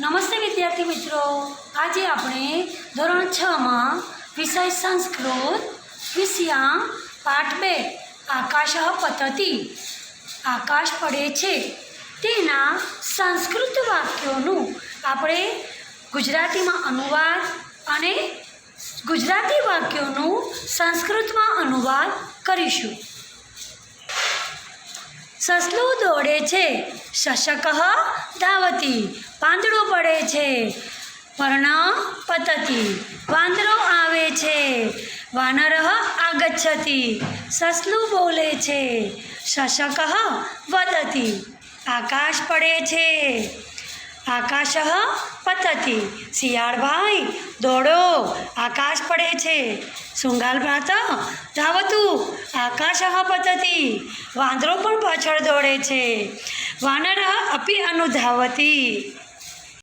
નમસ્તે વિદ્યાર્થી મિત્રો. આજે આપણે ધોરણ છમાં વિષય સંસ્કૃત વિષયા પાઠ બે, આકાશ પતતી. આકાશ પડે છે. તેના સંસ્કૃત વાક્યોનું આપણે ગુજરાતીમાં અનુવાદ અને ગુજરાતી વાક્યોનું સંસ્કૃતમાં અનુવાદ કરીશું. સસલું દોડે છે. શશક ધાવતી, પાંદડું પડે છે. પર્ણ પતતી, વાંદરો આવે છે. વાનર આગચ્છતિ, સસલું બોલે છે. શશક વદતી આકાશ પડે છે. આકાશ પતતી, શિયાળભાઈ, દોડો. આકાશ છે. શૃંગાલ ભ્રાત ધાવતું આકાશ પતતી. વાંદરો પણ પાછળ દોડે છે. વાનર અપી અનુધાવતી.